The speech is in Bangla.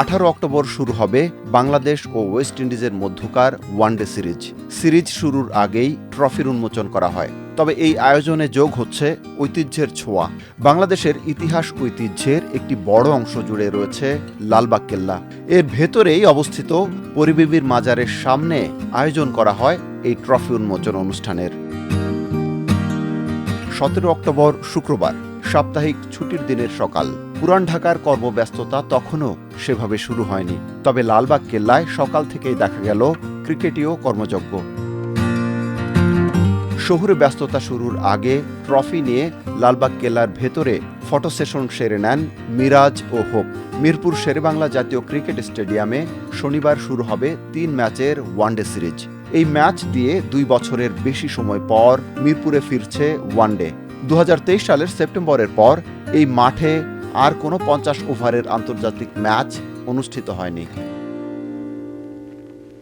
আঠারো অক্টোবর শুরু হবে বাংলাদেশ ও ওয়েস্ট ইন্ডিজের মধ্যকার ওয়ানডে সিরিজ। সিরিজ শুরুর আগেই ট্রফির উন্মোচন করা হয়। তবে এই আয়োজনে যোগ হচ্ছে ঐতিহ্যের ছোঁয়া। বাংলাদেশের ইতিহাস ঐতিহ্যের একটি বড় অংশ জুড়ে রয়েছে লালবাগ কেল্লা এর ভেতরেই অবস্থিত পরিবেবীর মাজারের সামনে আয়োজন করা হয় এই ট্রফি উন্মোচন অনুষ্ঠানের। সতেরো অক্টোবর শুক্রবার, সাপ্তাহিক ছুটির দিনের সকাল। পুরান ঢাকার কর্মব্যস্ততা তখনও সেভাবে শুরু হয়নি। তবে লালবাগ কেল্লায় সকাল থেকেই দেখা গেল ক্রিকেটীয় কর্মযজ্ঞ। শহুরে ব্যস্ততা শুরুর আগে ট্রফি নিয়ে লালবাগ কেল্লার ভেতরে ফটো সেশন সেরে নেন মিরাজ ও হোপ। মিরপুর শেরেবাংলা জাতীয় ক্রিকেট স্টেডিয়ামে শনিবার শুরু হবে তিন ম্যাচের ওয়ানডে সিরিজ। এই ম্যাচ দিয়ে দুই বছরের বেশি সময় পর মিরপুরে ফিরছে ওয়ানডে। দু হাজার তেইশ সালের সেপ্টেম্বরের পর এই মাঠে আর কোনো পঞ্চাশ ওভারের আন্তর্জাতিক ম্যাচ অনুষ্ঠিত হয়নি।